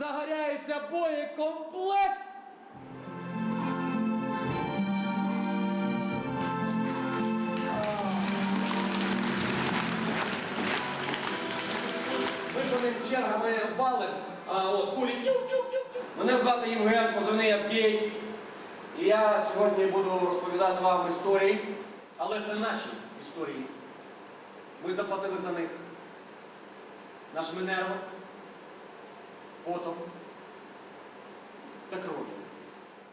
загоряється боєкомплект. По чергами валим, а от кулі. Мене звати Євген, позивний Авдій. І я сьогодні буду розповідати вам історії, але це наші історії. Ми заплатили за них нашими нервами, потом та кров'ю.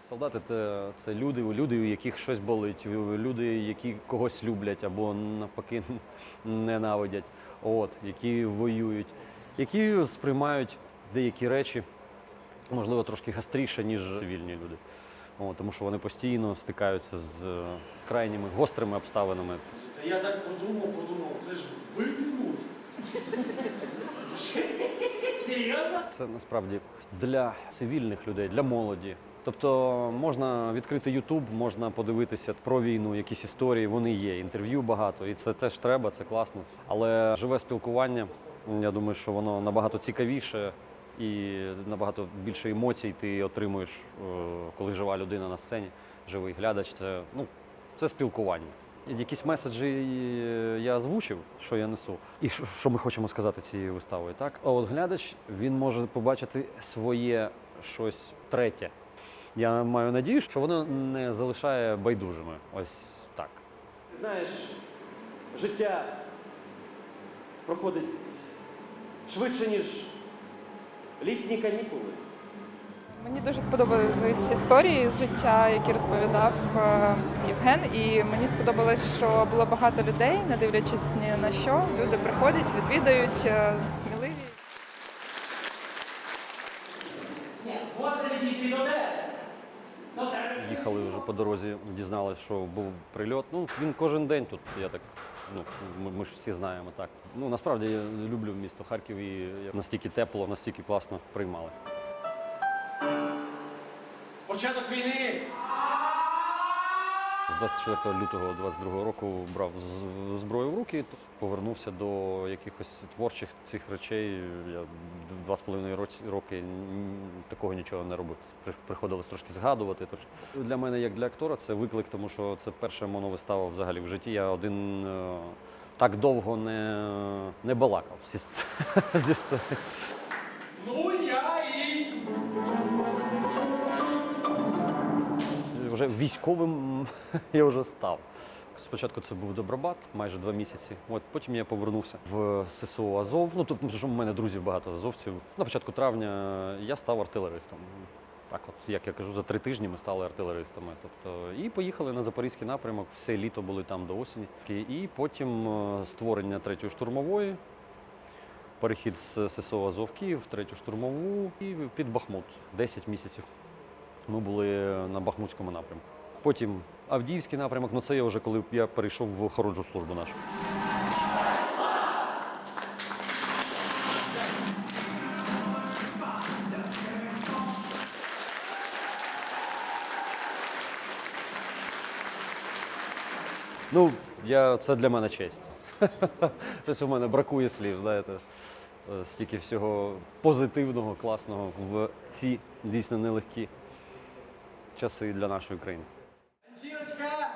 Солдати це, це люди, люди, у яких щось болить, люди, які когось люблять або навпаки ненавидять, от, які воюють, які сприймають деякі речі, можливо, трошки гастріше, ніж цивільні люди. От, тому що вони постійно стикаються з е, крайніми гострими обставинами. Та я так подумав, подумав, це ж можу. Серйозно? Це насправді для цивільних людей, для молоді. Тобто можна відкрити Ютуб, можна подивитися про війну, якісь історії, вони є. Інтерв'ю багато, і це теж треба, це класно. Але живе спілкування, я думаю, що воно набагато цікавіше і набагато більше емоцій ти отримуєш, е, коли жива людина на сцені, живий глядач. Це, ну, це спілкування. Якісь меседжі е, я озвучив, що я несу, і що- ми хочемо сказати цією виставою. Так, а от глядач він може побачити своє щось третє. Я маю надію, що воно не залишає байдужими. Ось так. Ти знаєш, життя проходить швидше, ніж літні канікули. Мені дуже сподобались історії з життя, які розповідав е, Євген. І мені сподобалось, що було багато людей, не дивлячись ні на що. Люди приходять, відвідають, е, сміливі. Їхали вже по дорозі, дізналися, що був прильот. Ну він кожен день тут. Я так ну ми ж всі знаємо так. Ну насправді я люблю місто Харків і настільки тепло, настільки класно приймали. Початок війни. З 24 лютого 22 року брав зброю в руки, повернувся до якихось творчих цих речей. Я два з половиною роки такого нічого не робив. Приходилось трошки згадувати. Для мене, як для актора, це виклик, тому що це перша моновистава взагалі в житті. Я один е, так довго не, не балакав зі, сц- зі сцени. Військовим я вже став. Спочатку це був Добробат, майже два місяці. От потім я повернувся в ССО Азов. Ну тобто, що в мене друзів багато азовців. На початку травня я став артилеристом. Так, от як я кажу, за три тижні ми стали артилеристами. Тобто, і поїхали на запорізький напрямок. Все літо були там до осені. І потім е, створення третьої штурмової. Перехід з ССО Азов Київ, третю штурмову і під Бахмут. 10 місяців ми були на Бахмутському напрямку. Потім Авдіївський напрямок, ну це я вже коли я перейшов в хорошу службу нашу. Ну, я, це для мене честь. Щось у мене бракує слів, знаєте. Е, Стільки всього позитивного, класного в ці дійсно нелегкі часи для нашої країни. Жірочка!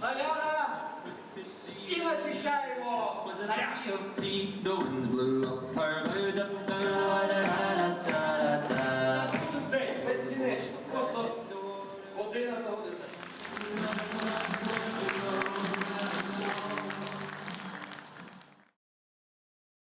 Соляра! І начищаємо!